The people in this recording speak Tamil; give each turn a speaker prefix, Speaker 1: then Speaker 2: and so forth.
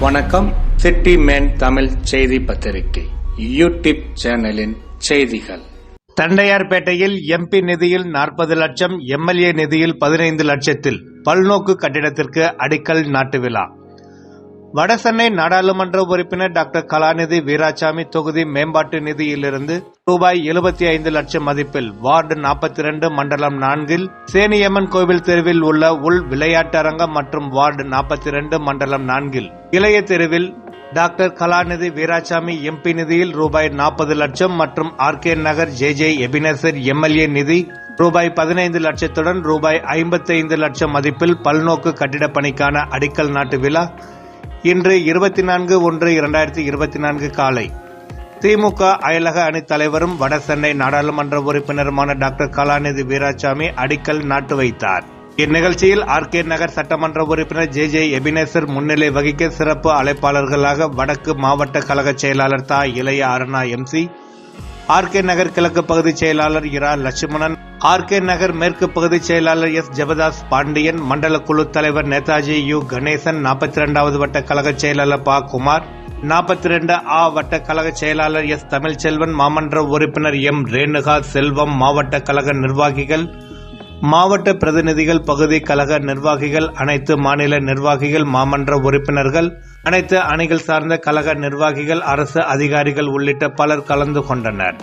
Speaker 1: வணக்கம். சிட்டி மேன் தமிழ் செய்தி பத்திரிகை. யூடியூப் சேனலின் செய்திகள். தண்டையார்பேட்டையில் எம்பி நிதியில் நாற்பது லட்சம் எம்எல்ஏ நிதியில் பதினைந்து லட்சத்தில் பல்நோக்கு கட்டிடத்திற்கு அடிக்கல் நாட்டு விழா. வடசென்னை நாடாளுமன்ற உறுப்பினர் டாக்டர் கலாநிதி வீராசாமி தொகுதி மேம்பாட்டு நிதியிலிருந்து ரூபாய் எழுபத்தி ஐந்து லட்சம் மதிப்பில் வார்டு நாற்பத்தி இரண்டு மண்டலம் நான்கில் சேனியம்மன் கோவில் தெருவில் உள்ள உள் விளையாட்டரங்கம் மற்றும் வார்டு நாற்பத்தி இரண்டு மண்டலம் நான்கில் இளைய தெருவில் டாக்டர் கலாநிதி வீராசாமி எம்பி நிதியில் ரூபாய் நாற்பது லட்சம் மற்றும் RK Nagar J J Ebenezer MLA நிதி ரூபாய் பதினைந்து லட்சத்துடன் ரூபாய் ஐம்பத்தைந்து லட்சம் மதிப்பில் பல்நோக்கு கட்டிடப் பணிக்கான அடிக்கல் நாட்டு விழா இன்று இருபத்தி நான்கு ஒன்று இரண்டாயிரத்தி இருபத்தி நான்கு காலை. திமுக அயலக அணித் தலைவரும் வடசென்னை நாடாளுமன்ற உறுப்பினருமான டாக்டர் கலாநிதி வீராசாமி அடிக்கல் நாட்டு வைத்தார். இந்நிகழ்ச்சியில் ஆர்கே நகர் சட்டமன்ற உறுப்பினர் ஜே ஜே எபினேசர் முன்னிலை வகிக்க சிறப்பு அழைப்பாளர்களாக வடக்கு மாவட்ட கழக செயலாளர் தா. இளைய அருணா எம்சி ஆர்கே நகர் கிழக்கு பகுதி செயலாளர் இரா லட்சுமணன் ஆர்கே நகர் மேற்கு பகுதி செயலாளர் எஸ். ஜெபதாஸ் பாண்டியன் மண்டல குழு தலைவர் நேதாஜி யு. கணேசன் நாற்பத்தி இரண்டாவது வட்ட கழக செயலாளர் பா. குமார் நாற்பத்தி ரெண்டு ஆ வட்ட கழக செயலாளர் எஸ். தமிழ்ச்செல்வன் மாமன்ற உறுப்பினர் எம். ரேணுகா செல்வம் மாவட்ட கழக நிர்வாகிகள் மாவட்ட பிரதிநிதிகள் பகுதி கழக நிர்வாகிகள் அனைத்து மாநில நிர்வாகிகள் மாமன்ற உறுப்பினர்கள் அனைத்து அணிகள் சார்ந்த கழக நிர்வாகிகள் அரசு அதிகாரிகள் உள்ளிட்ட பலர் கலந்து கொண்டனர்.